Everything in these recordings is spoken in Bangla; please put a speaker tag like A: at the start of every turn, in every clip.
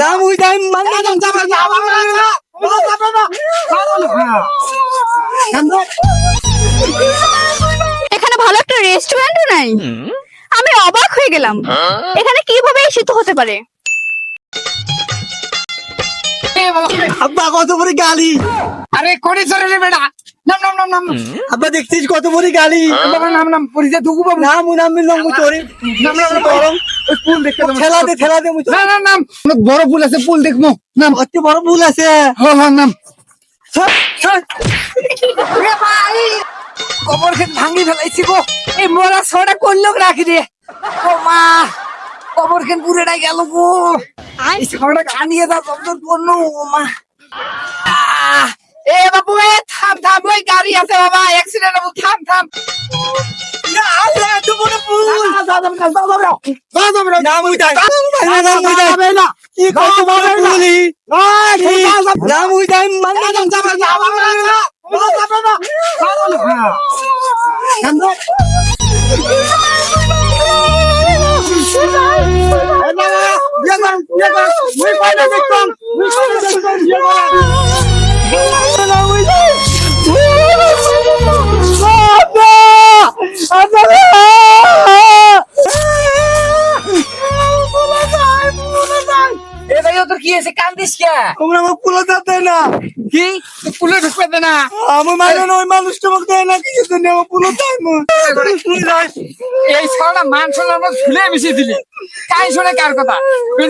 A: না মুই টাইম মানে না যাবে না যাবে না
B: এখানে ভালো একটা রেস্টুরেন্টও নাই। আমি অবাক হয়ে গেলাম। এখানে কীভাবে শীত হতে পারে?
A: আব্বা কত বড় গালি।
C: আরে করে চলে রে বেটা? নাম নাম নাম নাম।
A: আব্বা দেখছিস কত বড় গালি?
C: বাবা নাম নাম পরিচয় দুগু বাবু।
A: না মুই নাম নিলাম মুই
C: নাম নাম নাম।
A: গরম
C: দেখতে
A: মুই
C: না না নাম। অনেক বড় পুল আছে পুল দেখব। নাম।
A: অতি বড় ভুল আছে।
C: হ হ নাম। কবর খেত ভাঙি ফেলাইছি গো। এই মোরা ছড়া করল রাখি রে? ও মা কবর খেত পুরেটাই গেল গো। এই ছড়া কানিয়ে দাও জব্দ করল ও মা। আহ, ওই গাড়ি আছে বাবা অ্যাক্সিডেন্ট হব থাম থাম We're going to
A: become, we're going to become, you're going
C: to
A: কি
C: হয়েছে? কান্দিস কে?
A: তোমরা আমার পুলো যাতে না।
C: কি? পুলে ঢুকবে দে না।
A: আমার মানে ওই মানুষটা আমাকে দেয় না কিছু জন্য আমার পুলো মন
C: এই ছড়া মান শোনার মধ্যে ঝুলে মিশিয়ে দিলি। কাই শোনে কার কথা?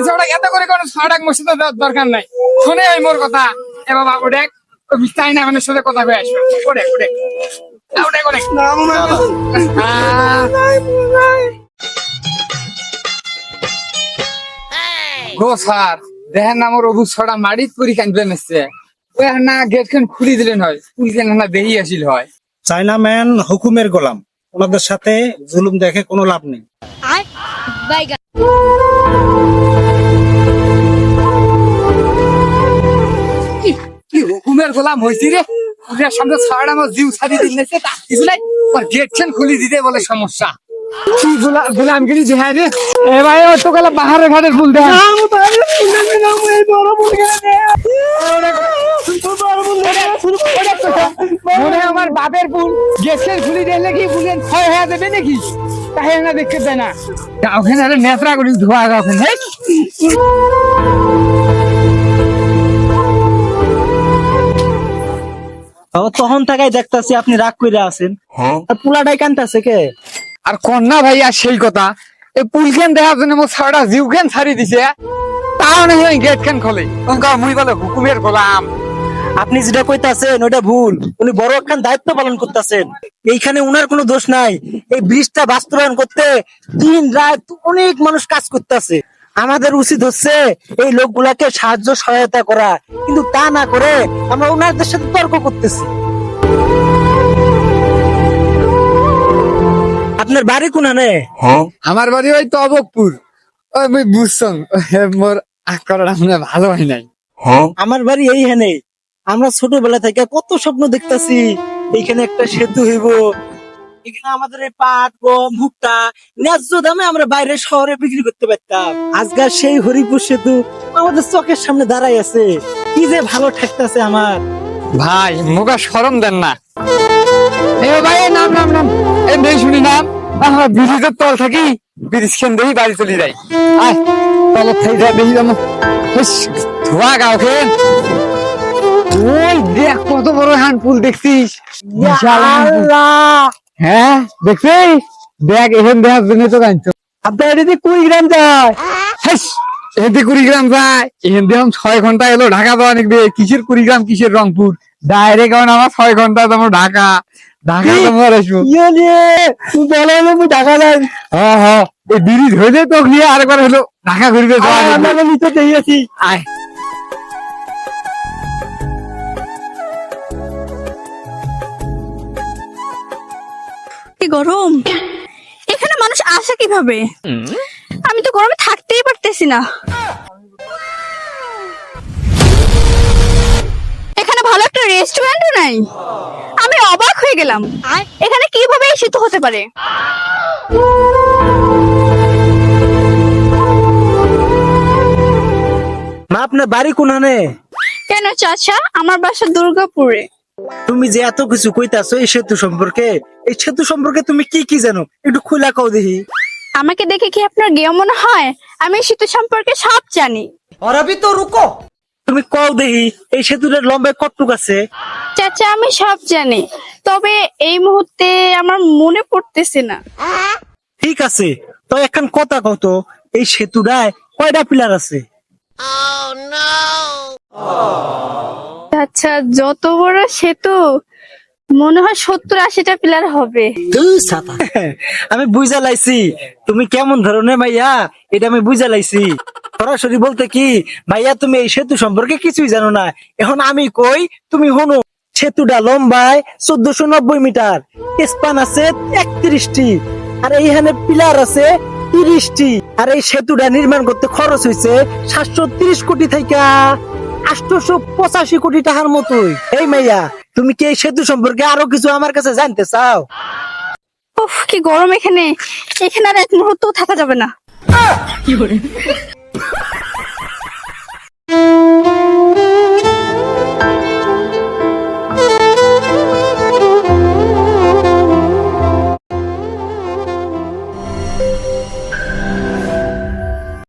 C: ছড়া এত করে কোনো ছড়া মসজিদ দরকার নাই। শুনে এই মোর কথা। এ বাবা ওডে ওই বিস্তাই না মানে সাথে কথা হয়ে আসবে। ওডে ওডে ওডে ওডে
A: না আমার
C: গো স্যার দেখেন আমার অবু ছড়া মাড়িত করি কানবে নেছে ওই না গেট খান খুলি দিলেন হয়। খুলি দিলেন না দেহি আসিল হয়।
D: চাইনা ম্যান হুকুমের গোলাম। ওনাদের সাথে জুলুম দেখে কোনো লাভ নেই।
C: কি হুকুমের গোলাম হয়েছি রে? সামনে আমার জিউ ছাড়ি দিলেছে তা কিছু নাই গেট খুলি দিতে বলে সমস্যা। কি গোলা- গোলামগিরি যে হ্যাঁ রে? এ ভাই ও তো গেলা বাহারে ঘাটের ফুল মনে আমার বাপের ফুল। গেছের ফুলি দেখলে কি ফুলের ক্ষয় হয়ে যাবে নাকি? তাই না দেখতে দেয় না। ওখানে নেত্রা করি ধোয়া ওখানে।
E: তখন টাকাই দেখতাছি আপনি রাগ করে আছেন। আর পুলাটাই কানতাছে কে?
C: আর কন্যা ভাই আর সেই কথা। এই পুলকেন দেখার জন্য আমার সারা জিউকেন ছাড়ি দিছে? তাও গেট খান খোলে? ওনকা মুই বলে হুকুমের গোলাম।
E: আপনি যেটা কইতাছেন ওটা ভুল। উনি বড় একখান দায়িত্ব পালন করতেছেন। এইখানে উনার কোনো দোষ নাই। এই ব্রিজটা বাস্তবায়ন করতে দিন রাত অনেক মানুষ কাজ করতেছে। আমাদের উচিত হচ্ছে এই লোকগুলাকে সাহায্য সহায়তা করা। কিন্তু তা না করে আমরা ওনাদের সাথে তর্ক করতেছি। আপনার বাড়ি কোনানে?
C: আমার বাড়ি ওই তবকপুর ওই মুই বুঝছন মোর ভালো হয় নাই।
E: আমার বাড়ি এইখানে আমরা ছোটবেলা থেকে কত স্বপ্ন দেখতাছি এইখানে একটা সেতু হইব এখানে আমাদের এই পাট গম ভুট্টা ন্যায্য দামে আমরা বাইরে শহরে বিক্রি করতে পারতাম। আজকাল সেই হরিপুর সেতু আমাদের চোখের সামনে দাঁড়াই আছে। কি যে ভালো ঠেকতাছে আমার।
C: ভাই মুখা সরম দেন না। এ ভাই নাম নাম নাম। এ নেই শুনি নাম আমরা ব্রিজের তল থাকি ব্রিজ খেন দেখি বাড়ি চলে যাই। আয় তল যা দেখি ধোয়া গাও খেন ওই দেখ কত বড় হ্যান্ড পুল দেখছিস। pool। হ্যাঁ দেখছিস দেখ এখান দেখার জন্য তো জানছো। আপনার এদিকে কুড়ি গ্রাম যায় এদিকে কুড়ি গ্রাম যায়। এখান দিয়ে ছয় ঘণ্টা এলো ঢাকা যাওয়া নিকবে কিসের কুড়ি গ্রাম কিসের রংপুর? ডাইরেক্ট এখন আমার ছয় ঘণ্টা তোমার ঢাকা। ঢাকা তোমার আসব। তুই ঢাকা যাই। হ্যাঁ হ্যাঁ। এই ব্রিজ হইলে তো নিয়ে আরেকবার হলো ঢাকা ঘুরবে আমরা নিতে আয়।
B: কি গরম? এখানে মানুষ আসে কীভাবে? আমি তো গরমে থাকতেই পারতেছি না। এখানে ভালো একটা রেস্টুরেন্টও নাই। আমি অবাক হয়ে গেলাম। এখানে কীভাবে শীত হতে পারে?
E: মা আপনার বাড়ি কোনখানে?
B: কেন চাচা? আমার বাসা দুর্গাপুরে।
E: তুমি যে এত কিছু কইতাছো এই সেতু সম্পর্কে এই সেতু সম্পর্কে তুমি কি কি জানো? একটু খুলা কও দেখি।
B: আমাকে দেখে কি আপনার গেও মনে হয়? আমি সেতু সম্পর্কে সব জানি। তো রুকো।
E: তুমি কও দেখি এই সেতুটার লম্বায় কতটুক আছে?
B: চাচা আমি সব জানি। তবে এই মুহূর্তে আমার মনে পড়তেছে না।
E: ঠিক আছে তো এখন কথা কত এই সেতুটায় কয়টা পিলার আছে?
B: আচ্ছা যত বড় সেতু মনে হয় সত্তর আশিটা পিলার হবে।
E: আমি বুঝা লাইছি। তুমি কেমন ধরনের ভাইয়া? এটা আমি বুঝা লাইছি। সরাসরি বলতে কি ভাইয়া তুমি এই সেতু সম্পর্কে কিছুই জানো না। এখন আমি কই তুমি হনো সেতুটা লম্বায় চোদ্দশো নব্বই মিটার। স্পান আছে একত্রিশটি। আর এইখানে পিলার আছে তিরিশটি। আর এই সেতুটা নির্মাণ করতে খরচ হয়েছে সাতশো তিরিশ কোটি থেকে আটশোশো পঁচাশি কোটি টাকার মতোই। এই মাইয়া তুমি কি এই সেতু সম্পর্কে আরও কিছু আমার কাছে জানতে চাও?
B: উফ কি গরম এখানে। এখানে আর এক মুহূর্ত থাকা যাবে না।